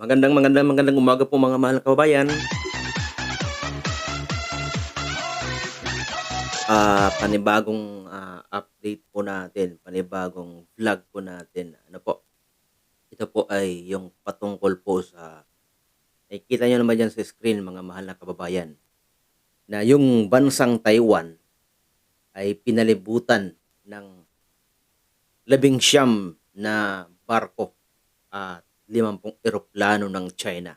Magandang magandang magandang umaga po mga mahal na kababayan. Ah, panibagong ah, update po natin, panibagong vlog po natin. Ano po? Ito po ay yung patungkol po sa nakikita nyo naman dyan sa screen mga mahal na kababayan na yung bansang Taiwan ay pinalibutan ng labing siyam na barko at eroplano ng China.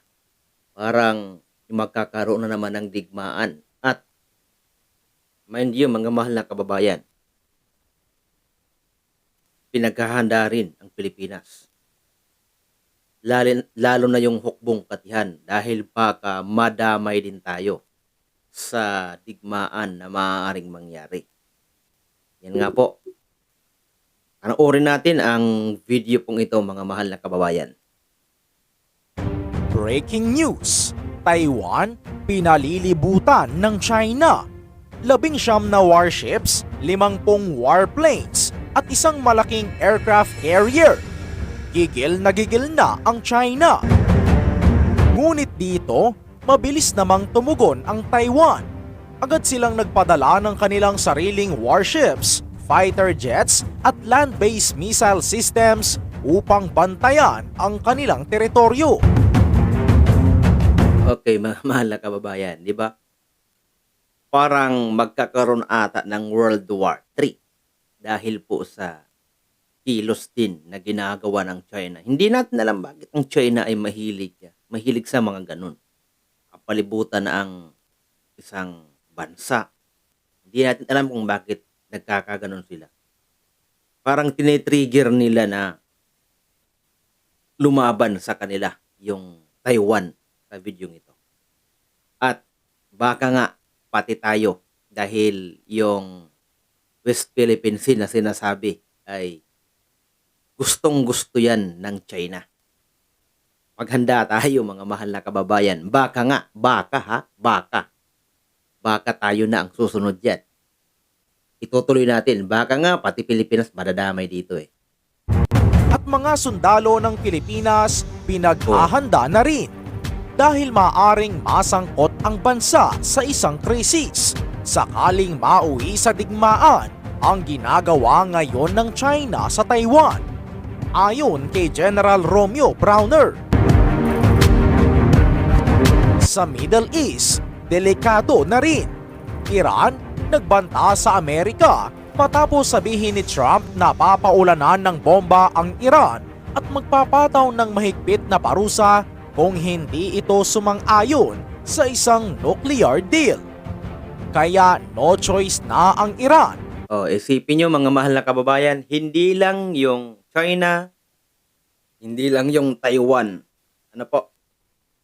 Parang magkakaroon na naman ng digmaan. At mind you, mga mahal na kababayan, pinaghahanda rin ang Pilipinas. Lalo, lalo na yung hukbong katihan dahil baka madamay din tayo sa digmaan na maaaring mangyari. Yan nga po. Panoorin natin ang video pong ito mga mahal na kababayan. Breaking news! Taiwan pinalilibutan ng China. Labing siyam na warships, limangpong warplanes, at isang malaking aircraft carrier. Gigil na gigil na ang China. Ngunit dito, mabilis namang tumugon ang Taiwan. Agad silang nagpadala ng kanilang sariling warships, fighter jets at land-based missile systems upang bantayan ang kanilang teritoryo. Okay, mga mahal na kababayan, di ba? Parang magkakaroon ata ng World War III dahil po sa kilos din na ginagawa ng China. Hindi natin alam bakit ang China ay mahilig, mahilig sa mga ganun. Kapalibutan ang isang bansa. Hindi natin alam kung bakit nagkakaganon sila. Parang tinitrigger nila na lumaban sa kanila yung Taiwan sa video ito. At baka nga pati tayo dahil yung West Philippine Sea na sinasabi ay gustong gusto yan ng China. Maghanda tayo mga mahal na kababayan. Baka nga, baka ha, baka. Baka tayo na ang susunod yan. Itutuloy natin. Baka nga, pati Pilipinas madadamay dito eh. At mga sundalo ng Pilipinas pinaghahanda na rin dahil maaring masangkot ang bansa sa isang krisis sakaling mauwi sa digmaan ang ginagawa ngayon ng China sa Taiwan. Ayon kay General Romeo Browner. Sa Middle East, delikado na rin. Iran nagbanta sa Amerika matapos sabihin ni Trump na papaulanan ng bomba ang Iran at magpapataw ng mahigpit na parusa kung hindi ito sumang-ayon sa isang nuclear deal. Kaya no choice na ang Iran O, isipin nyo mga mahal na kababayan, hindi lang yung China, hindi lang yung Taiwan. Ano po?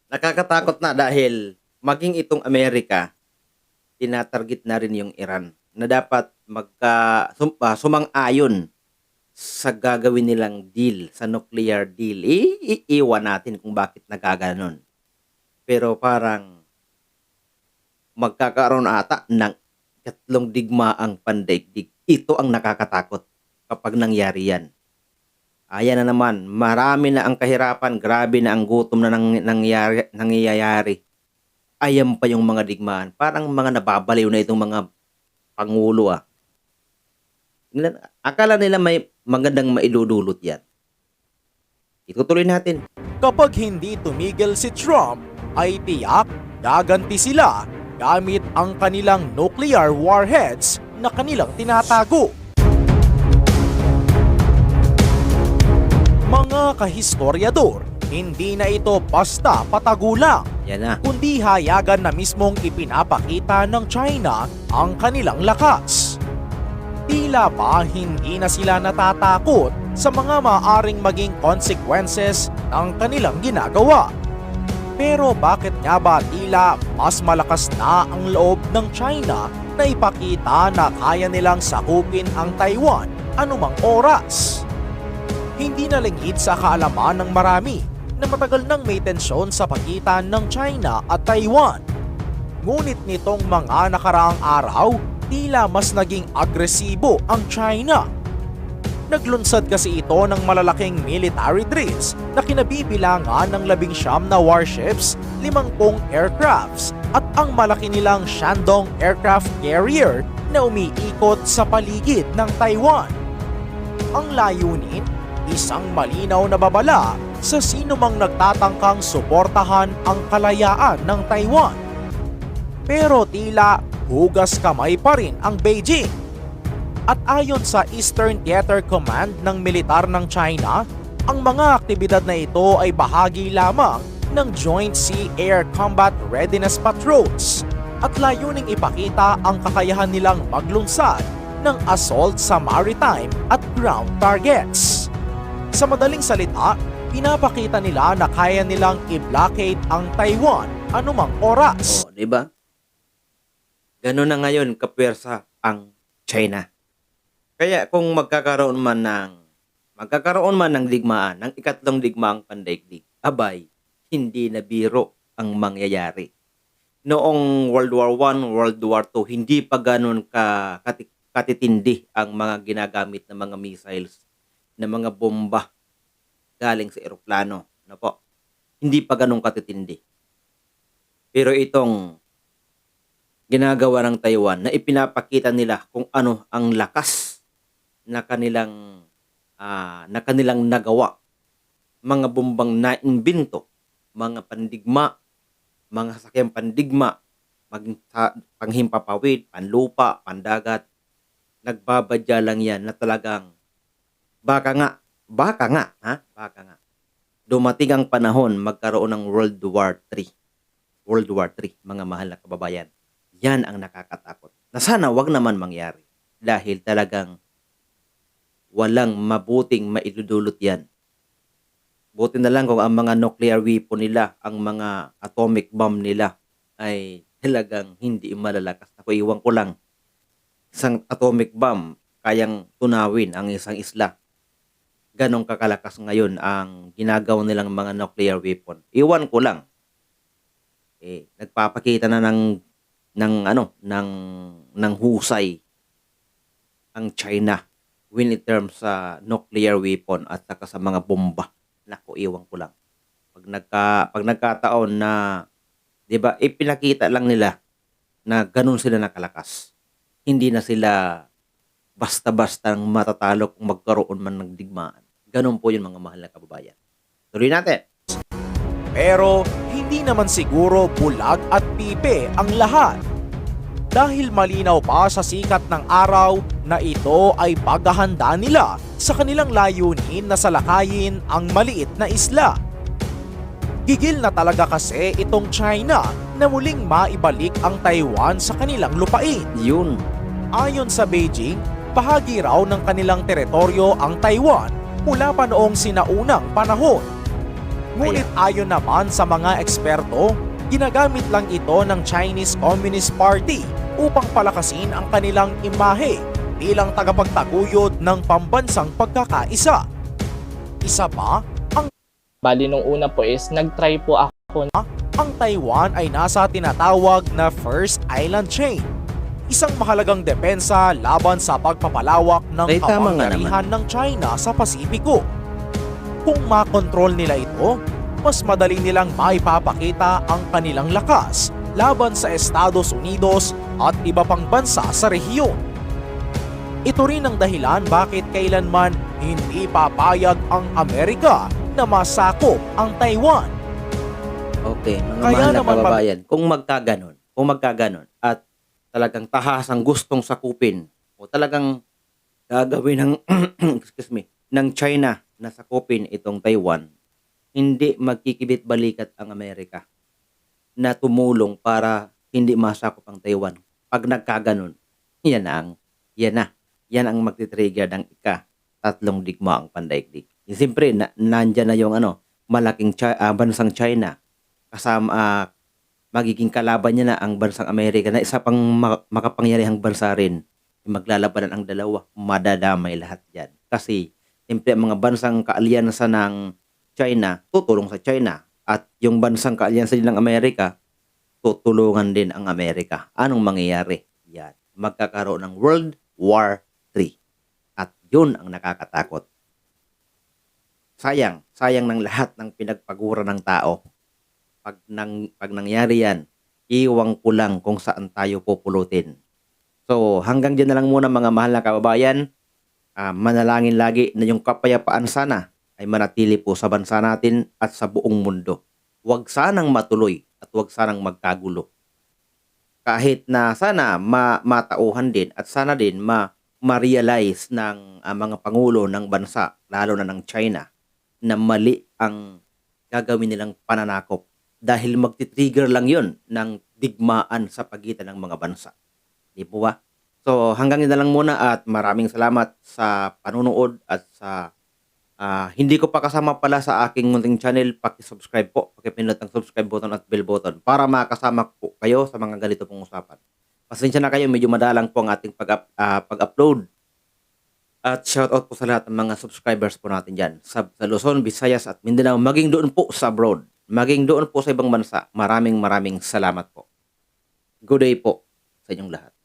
Nakakatakot na dahil maging itong Amerika, tinatarget na rin yung Iran na dapat magka sum, ah, sumang-ayon sa gagawin nilang deal, sa nuclear deal. Iiwan natin kung bakit nagkaganon. Pero parang magkakaroon ata ng katlong digmaang pandaigdig. Ito ang nakakatakot kapag nangyari yan. Ayan na naman, marami na ang kahirapan, grabe na ang gutom na nang, nangyari, nangyayari. Ayan pa yung mga digmaan. Parang mga nababaliw na itong mga pangulo ah. Akala nila may magandang maidudulot yan. Itutuloy natin. kapag hindi tumigil si Trump ay tiyak gaganti sila gamit ang kanilang nuclear warheads na kanilang tinatago. Mga kahistoryador, hindi na ito basta patagulang, Yan na. kundi hayagan na mismong ipinapakita ng China ang kanilang lakas. Tila ba hindi na sila natatakot sa mga maaring maging consequences ng kanilang ginagawa? Pero bakit nga ba tila mas malakas na ang loob ng China na ipakita na kaya nilang sakupin ang Taiwan anumang oras? Hindi na lingid sa kaalaman ng marami na matagal nang may tensyon sa pagitan ng China at Taiwan. Ngunit nitong mga nakaraang araw, tila mas naging agresibo ang China. Naglunsad kasi ito ng malalaking military drills na kinabibilangan ng labing siyam na warships, limangpong aircrafts at ang malaki nilang Shandong aircraft carrier na umiikot sa paligid ng Taiwan. Ang layunin, isang malinaw na babala sa sino mang nagtatangkang suportahan ang kalayaan ng Taiwan. Pero tila hugas kamay pa rin ang Beijing. At ayon sa Eastern Theater Command ng militar ng China, ang mga aktibidad na ito ay bahagi lamang ng Joint Sea Air Combat Readiness Patrols at layuning ipakita ang kakayahan nilang maglunsad ng assault sa maritime at ground targets. Sa madaling salita, pinapakita nila na kaya nilang i-blockade ang Taiwan anumang oras. O, di ba? Ganun na ngayon kapwersa ang China. Kaya kung magkakaroon man ng magkakaroon man ng digmaan, ng ikatlong digmaang pandaigdig, abay, hindi na biro ang mangyayari. Noong World War I, World War II, hindi pa ganun ka, kati- katitindi ang mga ginagamit na mga missiles, na mga bomba galing sa eroplano. Ano po? Hindi pa ganun katitindi. Pero itong ginagawa ng Taiwan na ipinapakita nila kung ano ang lakas na kanilang ah, na kanilang nagawa. Mga bombang naimbento, mga pandigma, mga sasakyang pandigma, maging panghimpapawid, panlupa, pandagat, nagbabadya lang yan na talagang baka nga, baka nga, ha? Baka nga. Dumating ang panahon magkaroon ng World War III. World War III, mga mahal na kababayan. Yan ang nakakatakot. Na sana wag naman mangyari. Dahil talagang walang mabuting mailudulot yan. Buti na lang kung ang mga nuclear weapon nila, ang mga atomic bomb nila ay talagang hindi malalakas. Ako iwan ko lang. Isang atomic bomb kayang tunawin ang isang isla. Ganon kakalakas ngayon ang ginagawa nilang mga nuclear weapon. Iwan ko lang. Eh, nagpapakita na ng ng ano ng ng husay ang China when in terms sa nuclear weapon at saka sa mga bomba. Nako, iwan ko lang. Pag nagka pag nagkataon na 'di ba, ipinakita lang nila na ganun sila nakalakas. Hindi na sila basta-basta matatalo kung magkaroon man ng digmaan. Ganun po yun mga mahal na kababayan. Tuloy natin. Pero hindi naman siguro bulag at pipe ang lahat. Dahil malinaw pa sa sikat ng araw na ito ay paghahanda nila sa kanilang layunin na salakayin ang maliit na isla. Gigil na talaga kasi itong China na muling maibalik ang Taiwan sa kanilang lupain. Yun. Ayon sa Beijing, bahagi raw ng kanilang teritoryo ang Taiwan mula pa noong sinaunang panahon. Ngunit ayon naman sa mga eksperto, ginagamit lang ito ng Chinese Communist Party upang palakasin ang kanilang imahe bilang tagapagtaguyod ng pambansang pagkakaisa. Isa pa, Bali nung una po is nag-try po ako ang Taiwan ay nasa tinatawag na First Island Chain. Isang mahalagang depensa laban sa pagpapalawak ng kapangyarihan ng China sa Pasipiko. Kung makontrol nila ito, mas madali nilang maipapakita ang kanilang lakas laban sa Estados Unidos at iba pang bansa sa rehiyon. Ito rin ang dahilan bakit kailanman hindi papayag ang Amerika na masakop ang Taiwan. Okay, mga Kaya mahal na naman kababayan, kung magkaganon, kung magkaganon, at talagang tahasang gustong sakupin, o talagang gagawin ng, excuse me, ng China na sakupin itong Taiwan, hindi magkikibit balikat ang Amerika na tumulong para hindi masakop ang Taiwan. Pag nagkaganon, yan ang, yan na, yan ang magtitrigger ng ika tatlong digma ang pandaigdig. Siyempre, na, nandyan na yung ano, malaking Chi- ah, bansang China kasama ah, magiging kalaban niya na ang bansang Amerika na isa pang ma- makapangyarihang bansa rin. Maglalabanan ang dalawa, madadamay lahat yan. Kasi, siyempre, ang mga bansang kaalyansa ng China, tutulong sa China. At yung bansang kaalyansa din ng Amerika, tutulungan din ang Amerika. Anong mangyayari? Yan. Magkakaroon ng World War III. At Yun ang nakakatakot. Sayang, sayang ng lahat ng pinagpagura ng tao. Pag, nang, pag nangyari yan, iwang ko lang kung saan tayo pupulutin. So, hanggang dyan na lang muna mga mahal na kababayan. Ah, manalangin lagi na yung kapayapaan sana ay manatili po sa bansa natin at sa buong mundo. Huwag sanang matuloy at huwag sanang magkagulo. Kahit na sana ma matauhan din at sana din ma ma-realize ng ah, mga pangulo ng bansa, lalo na ng China, na mali ang gagawin nilang pananakop dahil magti-trigger lang yon ng digmaan sa pagitan ng mga bansa. Di po ba? So hanggang yun na lang muna at maraming salamat sa panunood at sa ah, hindi ko pa kasama pala sa aking munting channel, paki-subscribe po, paki-pindutin ang subscribe button at bell button para makasama po kayo sa mga ganito pong usapan. Pasensya na kayo, medyo madalang po ang ating pag, ah, pag-upload. At shoutout po sa lahat ng mga subscribers po natin dyan sa, sa Luzon, Visayas at Mindanao, maging doon po sa abroad, maging doon po sa ibang bansa. Maraming maraming salamat po. Good day po sa inyong lahat.